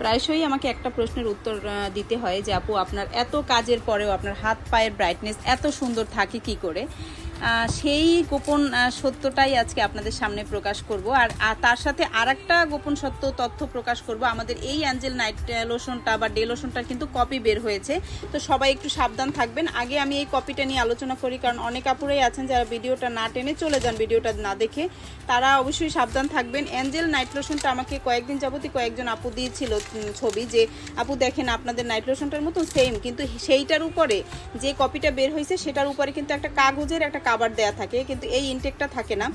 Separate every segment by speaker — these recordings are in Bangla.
Speaker 1: প্রায়শই আমাকে একটা প্রশ্নের উত্তর দিতে হয় যে, আপু, আপনার এত কাজের পরেও আপনার হাত পায়ের ব্রাইটনেস এত সুন্দর থাকে কি করে? সেই গোপন সত্যটাই আজকে আপনাদের সামনে প্রকাশ করব। আর আর তার সাথে আরেকটা গোপন সত্য তথ্য প্রকাশ করব। আমাদের এই অ্যাঞ্জেল নাইট লোশনটা বা ডে লোশনটার কিন্তু কপি বের হয়েছে। তো সবাই একটু সাবধান থাকবেন। আগে আমি এই কপিটা নিয়ে আলোচনা করি, কারণ অনেক আপুরাই আছেন যারা ভিডিওটা না টেনে চলে যান ভিডিওটা না দেখে। তারা অবশ্যই সাবধান থাকবেন। অ্যাঞ্জেল নাইট লোশনটা আমাকে কয়েকদিন যাবতই কয়েকজন আপু দিয়েছিল ছবি যে, আপু দেখেন আপনাদের নাইট লোশনটার মতো সেম কিন্তু সেইটার উপরে যে কপিটা বের হয়েছে, সেটার উপরে কিন্তু একটা কাগজের একটা কাবার দেয়া থাকে, কিন্তু এই ইনটেকটা থাকে না।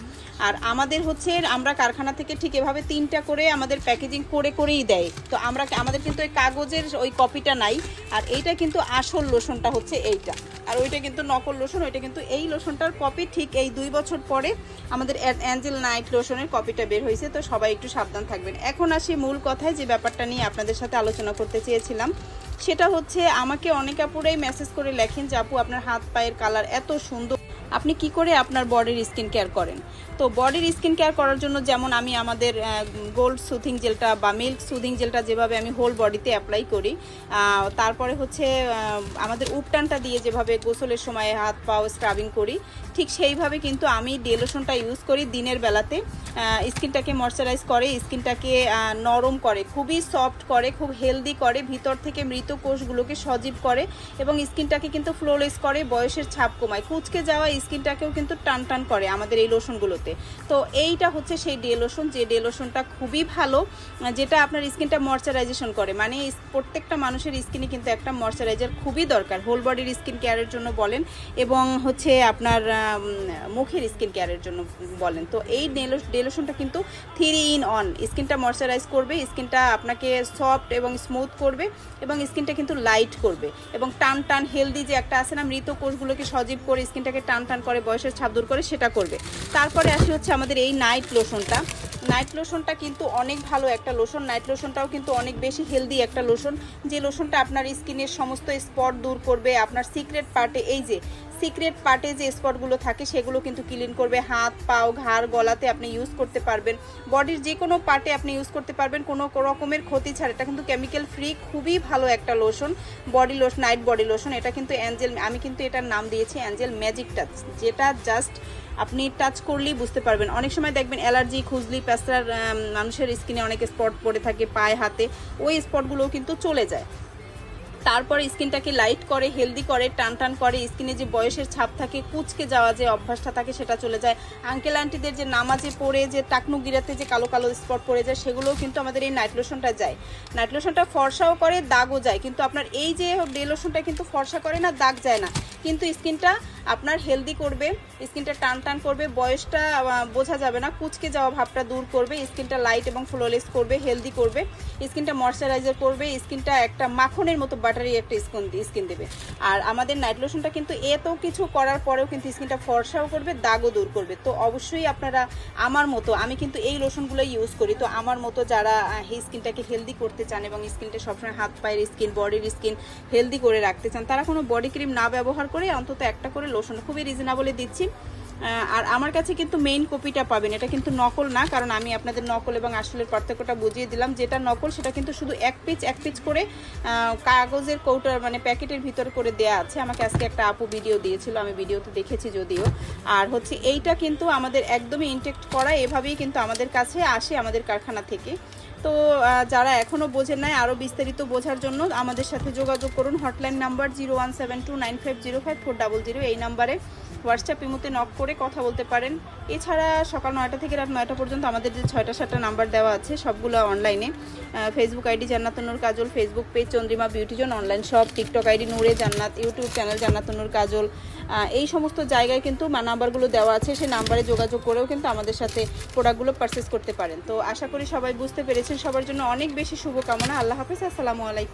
Speaker 1: আর আমাদের হচ্ছে, আমরা কারখানা থেকে ঠিক এভাবে তিনটা করে আমাদের প্যাকেজিং করে করেই দেয়। তো আমরা আমাদের কিন্তু ওই কাগজের ওই কপিটা নাই, আর এইটা কিন্তু আসল লোশনটা হচ্ছে এইটা। আর ওইটা কিন্তু নকল লোশন, ওইটা কিন্তু এই লোশনটার কপি ঠিক এই দুই বছর পরে আমাদের অ্যাঞ্জেল নাইট লোশনের কপিটা বের হয়েছে। তো সবাই একটু সাবধান থাকবেন। এখন আসি মূল কথায়, যে ব্যাপারটা নিয়ে আপনাদের সাথে আলোচনা করতে চেয়েছিলাম। সেটা হচ্ছে, আমাকে অনেক আপুরাই মেসেজ করে লেখেন যে, আপু, আপনার হাত, পায়ের কালার এত সুন্দর। আপনি কি করে আপনার বডির স্কিন কেয়ার করেন? তো বডির স্কিন কেয়ার করার জন্য যেমন আমি আমাদের গোল্ড সুথিং জেলটা বা মিল্ক সুথিং জেলটা যেভাবে আমি হোল বডিতে অ্যাপ্লাই করি তারপরে হচ্ছে আমাদের উপটানটা দিয়ে যেভাবে গোসলের সময় হাত পাও স্ক্রাবিং করি, ঠিক সেইভাবে কিন্তু আমি ডে লোশনটা ইউজ করি দিনের বেলাতে। স্কিনটাকে ময়শ্চারাইজ করে, স্কিনটাকে নরম করে, খুবই সফট করে, খুব হেলদি করে, ভিতর থেকে মৃত কোষগুলোকে সজীব করে এবং স্কিনটাকে কিন্তু ফ্লোলেস করে, বয়সের ছাপ কমায়। কুচকে যাওয়া স্কিনটাকেও কিন্তু টান টান করে আমাদের এই লোশনগুলোতে তো এইটা হচ্ছে সেই ডে লোশন, যে ডে লোশনটা খুবই ভালো, যেটা আপনার স্কিনটা ময়শ্চারাইজেশন করে। মানে প্রত্যেকটা মানুষের স্কিনে কিন্তু একটা ময়শ্চারাইজার খুবই দরকার। হোল বডির স্কিন কেয়ারের জন্য বলেন এবং হচ্ছে আপনার মুখের স্কিন কেয়ারের জন্য বলেন। তো এই ডে লোশনটা কিন্তু থ্রি ইন অন স্কিনটা ময়শ্চারাইজ করবে, স্কিনটা আপনাকে সফট এবং স্মুথ করবে এবং স্কিনটা কিন্তু লাইট করবে। এবং টান টান হেলদি যে একটা আছে না, মৃত কোষগুলোকে সজীব করে স্কিনটাকে টান টান করে বয়সের ছাপ দূর করে সেটা করবে। তারপরে আসি হচ্ছে আমাদের এই নাইট লোশনটা নাইট লোশনটা কিন্তু অনেক ভালো একটা লোশন নাইট লোশনটাও কিন্তু অনেক বেশি হেলদি একটা লোশন যে লোশনটা আপনার স্কিনের সমস্ত স্পট দূর করবে, আপনার সিক্রেট পার্টে এই যে সিক্রেট পার্টে যে স্পটগুলো থাকে সেগুলো কিন্তু ক্লিন করবে। হাত, পাও, ঘাড়, গলাতে আপনি ইউজ করতে পারবেন। বডির যে কোনো পার্টে আপনি ইউজ করতে পারবেন। কোনো রকমের ক্ষতি ছাড়া। এটা কিন্তু কেমিক্যাল ফ্রি খুবই ভালো একটা lotion body lotion night body lotion এটা কিন্তু অ্যাঞ্জেল আমি কিন্তু এটার নাম দিয়েছি অ্যাঞ্জেল ম্যাজিক টাচ যেটা জাস্ট আপনি টাচ করলেই বুঝতে পারবেন। অনেক সময় দেখবেন অ্যালার্জি খুজলি প্যাস্টার মানুষের স্কিনে অনেক স্পট পড়ে থাকে পায়ে, হাতে। ওই স্পটগুলোও কিন্তু চলে যায়। তারপরে স্কিনটাকে লাইট করে হেলদি করে টান টান করে, স্কিনে যে বয়সের ছাপ থাকে, কুচকে যাওয়া যে অভ্যাসটা থাকে সেটা চলে যায়। আঙ্কেল আন্টিদের যে নামাজে পড়ে, যে টাকনু গিরাতে যে কালো কালো স্পট পড়ে যায়, সেগুলোও কিন্তু আমাদের এই নাইট লোশনটা যায়। নাইট লোশনটা ফর্সাও করে, দাগও যায়। কিন্তু আপনার এই যে ডে লোশনটা কিন্তু ফর্সা করে না, দাগ যায় না। কিন্তু স্কিনটা আপনার হেলদি করবে, স্কিনটা টান টান করবে, বয়সটা বোঝা যাবে না, কুচকে যাওয়া ভাবটা দূর করবে, স্কিনটা লাইট এবং ফ্লোলেস করবে হেলদি করবে, স্কিনটা ময়শ্চারাইজার করবে, স্কিনটা একটা মাখনের মতো বাটারি একটা স্কিন স্কিন দেবে। আর আমাদের নাইট লোশনটা কিন্তু এত কিছু করার পরেও কিন্তু স্কিনটা ফর্সাও করবে, দাগও দূর করবে। তো অবশ্যই আপনারা আমার মতো, আমি কিন্তু এই লোশনগুলো ইউজ করি, তো আমার মতো যারা এই স্কিনটাকে হেলদি করতে চান এবং স্কিনটা সবসময় হাত, পায়ের স্কিন বডির স্কিন হেলদি করে রাখতে চান, তারা কোনো বডি ক্রিম না ব্যবহার করে, অন্তত একটা করে লোশন খুবই রিজনেবলে দিচ্ছি। আর আমার কাছে কিন্তু মেইন কপিটা পাবেন। এটা কিন্তু নকল না, কারণ আমি আপনাদের নকল এবং আসলের পার্থক্যটা বুঝিয়ে দিলাম। যেটা নকল, সেটা কিন্তু শুধু এক পিচ এক পিচ করে কাগজের কৌটার মানে প্যাকেটের ভিতর করে দেয়া আছে। আমাকে আজকে একটা আপু ভিডিও দিয়েছিল, আমি ভিডিওতে দেখেছি যদিও। আর হচ্ছে এইটা কিন্তু আমাদের একদমই ইনটেক্ট করা, এভাবেই কিন্তু আমাদের কাছে আসে আমাদের কারখানা থেকে। তো যারা এখনও বোঝেন নাই আরও বিস্তারিত বোঝার জন্য আমাদের সাথে যোগাযোগ করুন। Hotline number zero one seven two nine five zero five four double zero এই নাম্বারে হোয়াটসঅ্যাপ ইমোতে নক করে কথা বলতে পারেন। এছাড়া সকাল নয়টা থেকে রাত নয়টা পর্যন্ত আমাদের যে ছয়টা সাতটা নাম্বার দেওয়া আছে, সবগুলো অনলাইনে Facebook ID Jannatnur Kajol Facebook page Chandrima beauty zone online shop TikTok ID Nure Jannat YouTube channel জান্নাতুনুর কাজল। এই সমস্ত জায়গায় কিন্তু নাম্বারগুলো দেওয়া আছে, সেই নাম্বারে যোগাযোগ করেও কিন্তু আমাদের সাথে প্রোডাক্টগুলো পারচেস করতে পারেন। তো আশা করি সবাই বুঝতে পেরেছেন সবার জন্য অনেক বেশি শুভকামনা। আল্লাহ হাফিজ আসসালামু আলাইকুম।